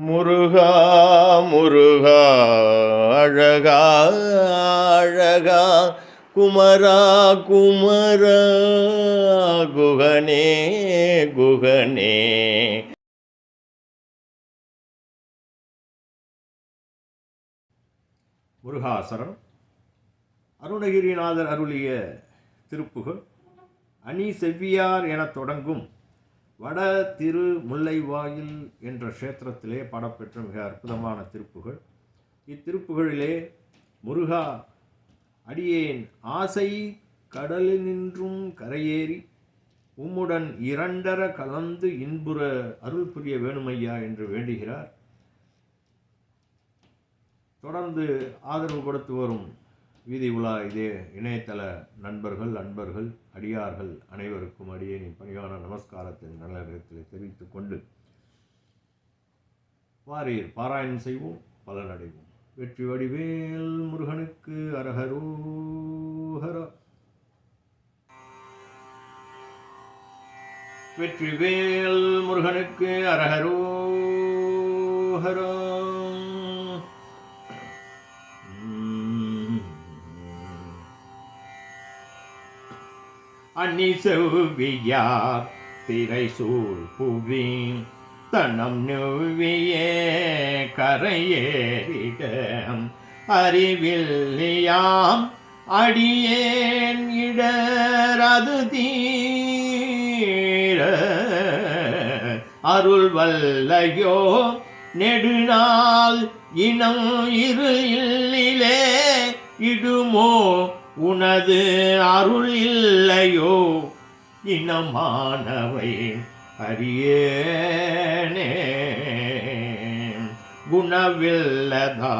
முருகா முருகா அழகா அழகா குமரா குமரா குகனே குகனே. முருகாசரம் அருணகிரிநாதர் அருளிய திருப்புகழ் அணி செவ்வியார் எனத் தொடங்கும் வட திரு முல்லைவாயில் என்ற க்ஷேத்திரத்திலே பாடப்பெற்ற மிக அற்புதமான திருப்புகழ் இத்திருப்புகளிலே முருகா அடியேன் ஆசை கடலினின்றும் கரையேறி உம்முடன் இரண்டர கலந்து இன்புற அருள் புரிய வேணுமையா என்று வேண்டுகிறார். தொடர்ந்து ஆதரவு கொடுத்து வரும் வீதி உலா இதே இணையதள நண்பர்கள் அன்பர்கள் அடியார்கள் அனைவருக்கும் அடியேனின் பணிவான நமஸ்காரத்தின் நல்ல தெரிவித்துக் கொண்டு வாரீர் பாராயணம் செய்வோம் பலனடைவோம் வெற்றி வடிவேல் முருகனுக்கு அரகரோஹர வெற்றிவேல் முருகனுக்கு அரகரோஹரோ அன்னி செவ்வியார் திரை சூழ் புவி தனம் நுவியே கரையேறிட அறிவில்லியாம் அடியேன் இடரது தீர. அருள் வல்லையோ நெடுநாள் இனம் இரு இல்லிலே இடுமோ உனது அருள் இல்லையோ? இனமானவை அறியேனே. குணவில்லதா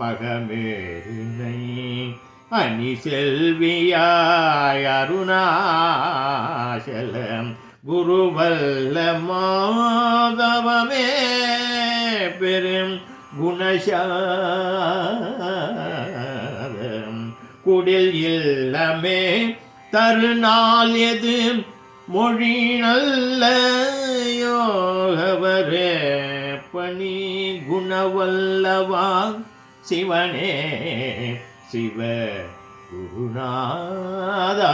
மகமேனை அணி செல்வியாய் அருணாசலம். குருவல்ல மாதவமே பெரும் குணசா குடில் இல்லமே தருநாள் எது மொழி நல்ல யோகவரே பணி குணவல்லவா சிவனே சிவ குருநாதா.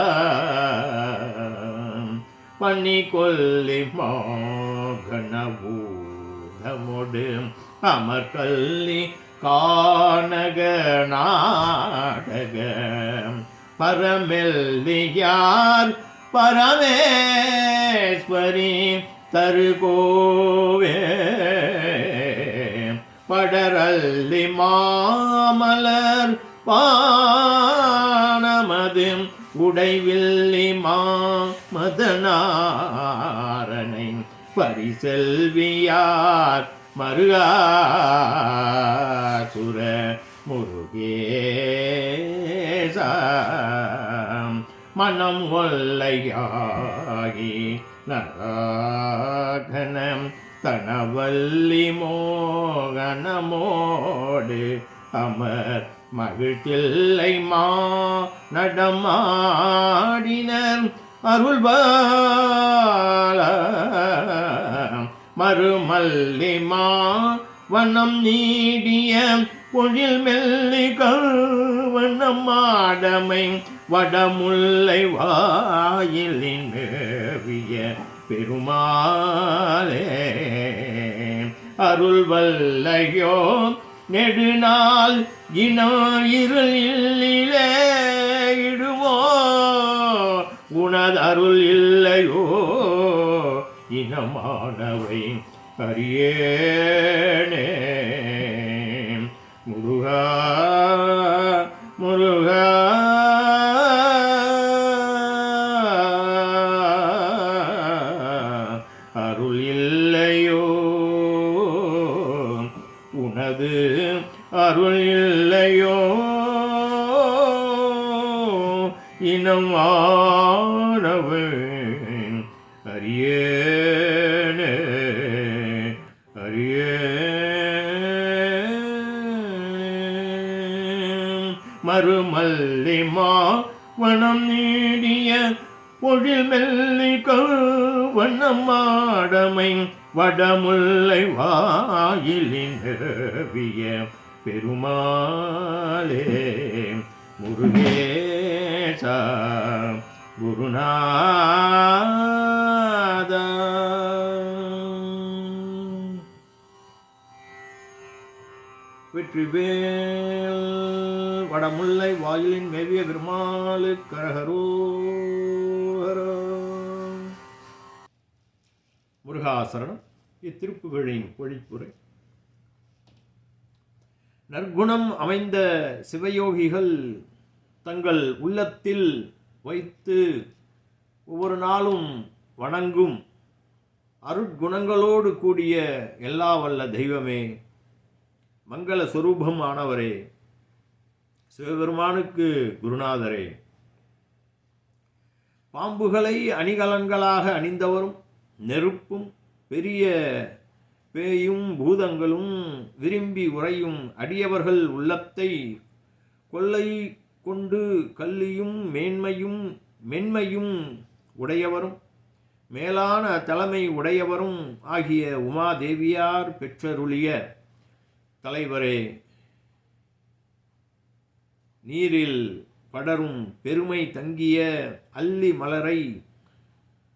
பண்ணி கொல்லி மோகனபூதமொடு அமர்கல்லி கானக நாடக பரமெல்லியார் பரமேஸ்வரி தருகோவே. படரல்லி மாமலர் பானமது உடைவில்லி மாமதனாரனை. பரிசெல்வியார் மருகாசுர முருகேசம். மனம் ஒல்லையாகி நராகனம் தனவல்லி மோகனமோடு அமர் மகிழ்த்தில்லை மா நடமாடினர் அருள்பால மறுமல்லிமா வனம் நீடிய பொழில் மெல்லி கவனம் மாடமை வடமுல்லை வாயிலின் மேவிய பெருமாளே. அருள் வல்லையோ நெடுநாள் இனம் இருள் இல்லிலே இடுமோ உனதருள் இல்லையோ இனமானவை அரியேனே. முருகா முருகா. அருள் இல்லையோ? உனது அருள் இல்லையோ? இனம் அரியே மறுமல்லிமா வனம் நீடிய பொழில் மெல்லி வண்ணம் வடமுல்லை வாயிலின் நிரவிய பெருமாளே முருகேசா குருநாதா. வெற்றிவேல் படமுல்லை வாயிலின் மேவிய பெருமாளு கரகரோ முருகாசரணம் இத்திருப்புகளின் பொழிப்புரை. நற்குணம் அமைந்த சிவயோகிகள் தங்கள் உள்ளத்தில் வைத்து ஒவ்வொரு நாளும் வணங்கும் அருட்குணங்களோடு கூடிய எல்லா வல்ல தெய்வமே மங்கள சுரூபமானவரே. ஆனவரே சிவபெருமானுக்கு குருநாதரே பாம்புகளை அணிகலன்களாக அணிந்தவரும் நெருப்பும் பெரிய பேயும் பூதங்களும் விரும்பி உறையும் அடியவர்கள் உள்ளத்தை கொள்ளை கொண்டு கல்லியும் மேன்மையும் மென்மையும் உடையவரும் மேலான தலைமை உடையவரும் ஆகிய உமாதேவியார் பெற்றருளிய தலைவரே. நீரில் படரும் பெருமை தங்கிய அல்லி மலரை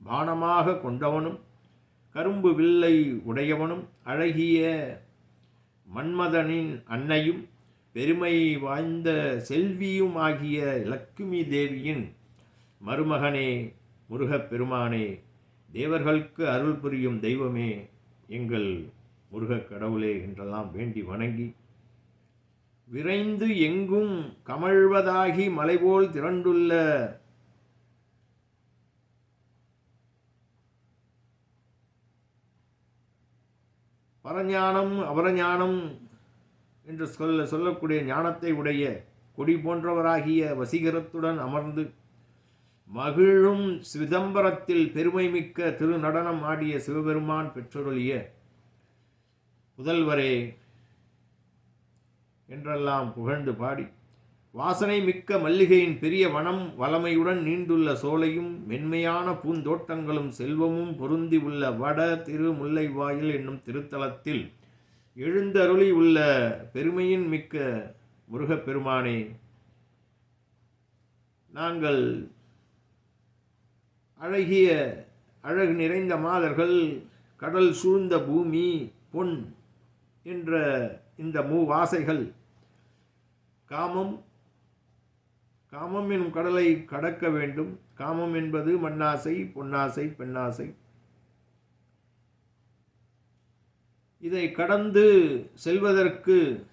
பானமாக கொண்டவனும் கரும்பு வில்லை உடையவனும் அழகிய மன்மதனின் அன்னையும் பெருமை வாய்ந்த செல்வியும் ஆகிய லக்ஷ்மி தேவியின் மருமகனே முருகப் பெருமானே தேவர்களுக்கு அருள் புரியும் தெய்வமே எங்கள் முருகக் கடவுளே என்றெல்லாம் வேண்டி வணங்கி விரைந்து எங்கும் கமழ்வதாகி மலைபோல் திரண்டுள்ள பரஞானம் அபரஞானம் என்று சொல்ல சொல்லக்கூடிய ஞானத்தை உடைய கொடி போன்றவராகிய வசீகரத்துடன் அமர்ந்து மகிழும் சிதம்பரத்தில் பெருமைமிக்க திருநடனம் ஆடிய சிவபெருமான் பெற்றொருளிய புதல்வரே என்றெல்லாம் புகழ்ந்து பாடி. வாசனை மிக்க மல்லிகையின் பெரிய வனம் வளமையுடன் நீண்டுள்ள சோலையும் மென்மையான பூந்தோட்டங்களும் செல்வமும் பொருந்தி உள்ள வட திரு முல்லைவாயில் என்னும் திருத்தலத்தில் எழுந்தருளி உள்ள பெருமையின் மிக்க முருகப்பெருமானே நாங்கள் அழகிய அழகு நிறைந்த மாதர்கள் கடல் சூழ்ந்த பூமி பொன் என்ற இந்த மூவாசைகள் காமம் காமம் எனும் கடலை கடக்க வேண்டும். காமம் என்பது மண்ணாசை பொன்னாசை பெண்ணாசை. இதை கடந்து செல்வதற்கு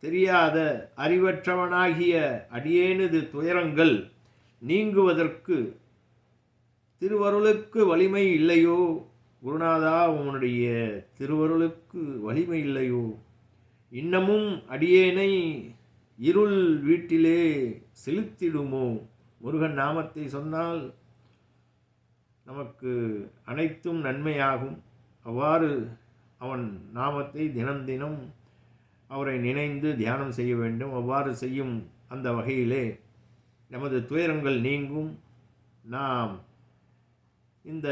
தெரியாத அறிவற்றவனாகிய அடியேனது துயரங்கள் நீங்குவதற்கு திருவருளுக்கு வலிமை இல்லையோ? குருநாதா உன்னுடைய திருவருளுக்கு வலிமை இல்லையோ? இன்னமும் அடியேனை இருள் வீட்டிலே செலுத்திடுமோ? முருகன் நாமத்தை சொன்னால் நமக்கு அனைத்தும் நன்மையாகும். அவ்வாறு அவன் நாமத்தை தினம் தினம் அவரை நினைந்து தியானம் செய்ய வேண்டும். அவ்வாறு செய்யும் அந்த வகையிலே நமது துயரங்கள் நீங்கும். நாம் இந்த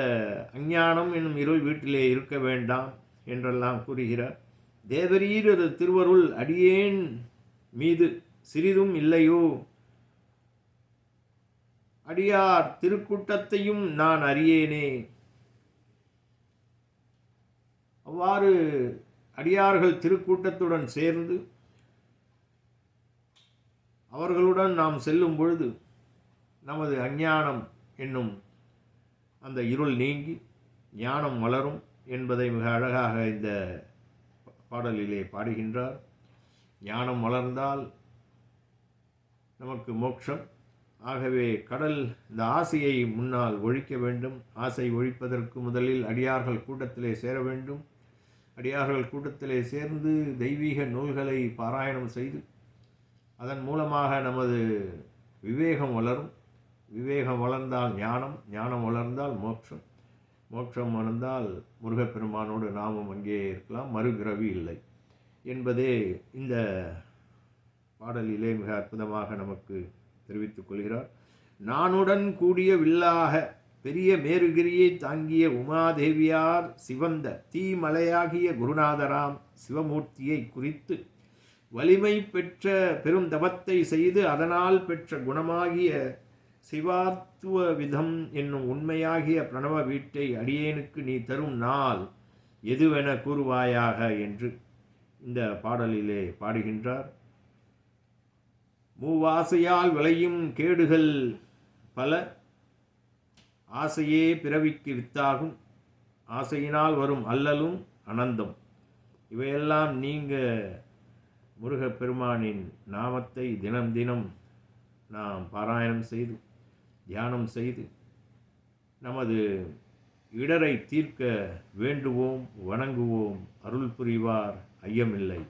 அஞ்ஞானம் என்னும் இருள் வீட்டிலே இருக்க வேண்டாம் என்றெல்லாம் கூறுகிறார். தேவரீரது திருவருள் அடியேன் மீது சிறிதும் இல்லையோ? அடியார் திருக்கூட்டத்தையும் நான் அறியேனே. அவ்வாறு அடியார்கள் திருக்கூட்டத்துடன் சேர்ந்து அவர்களுடன் நாம் செல்லும் பொழுது நமது அஞ்ஞானம் என்னும் அந்த இருள் நீங்கி ஞானம் வளரும் என்பதை மிக அழகாக இந்த பாடலிலே பாடுகின்றார். ஞானம் வளர்ந்தால் நமக்கு மோட்சம். ஆகவே கடல் இந்த ஆசையை முன்னால் ஒழிக்க வேண்டும். ஆசை ஒழிப்பதற்கு முதலில் அடியார்கள் கூட்டத்திலே சேர வேண்டும். அடியார்கள் கூட்டத்திலே சேர்ந்து தெய்வீக நூல்களை பாராயணம் செய்து அதன் மூலமாக நமது விவேகம் வளரும். விவேகம் வளர்ந்தால் ஞானம் ஞானம் வளர்ந்தால் மோட்சம். மோட்சம் வளர்ந்தால் முருகப்பெருமானோடு நாமும் அங்கே இருக்கலாம் மறுபிறவி இல்லை என்பதே இந்த பாடலிலே மிக அற்புதமாக நமக்கு தெரிவித்துக் கொள்கிறார். நானுடன் கூடிய வில்லாக பெரிய மேருகிரியை தாங்கிய உமாதேவியார் சிவந்த தீமலையாகிய குருநாதராம் சிவமூர்த்தியை குறித்து வலிமை பெற்ற பெரும் தவத்தை செய்து அதனால் பெற்ற குணமாகிய சிவாத்துவ விதம் என்னும் உண்மையாகிய பிரணவ வீட்டை அடியேனுக்கு நீ தரும் நாள் எதுவென கூறுவாயாக என்று இந்த பாடலிலே பாடுகின்றார். மூவாசையால் விளையும் கேடுகள் பல ஆசையே பிறவிக்கு வித்தாகும். ஆசையினால் வரும் அல்லலும் அனந்தம். இவையெல்லாம் நீங்க முருகப்பெருமானின் நாமத்தை தினம் தினம் நாம் பாராயணம் செய்து தியானம் செய்து நமது இடரை தீர்க்க வேண்டுவோம் வணங்குவோம் அருள் புரிவார் ஐயமில்லை.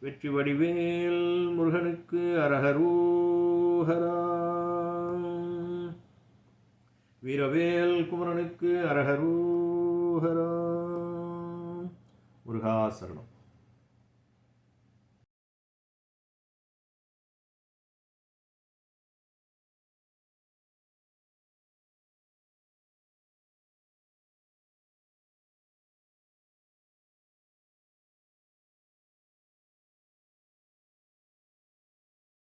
வெற்றி வடிவேல் முருகனுக்கு அரகரூஹரா. வீரவேல் குமரனுக்கு அரகரூஹரா. முருகாசரணம்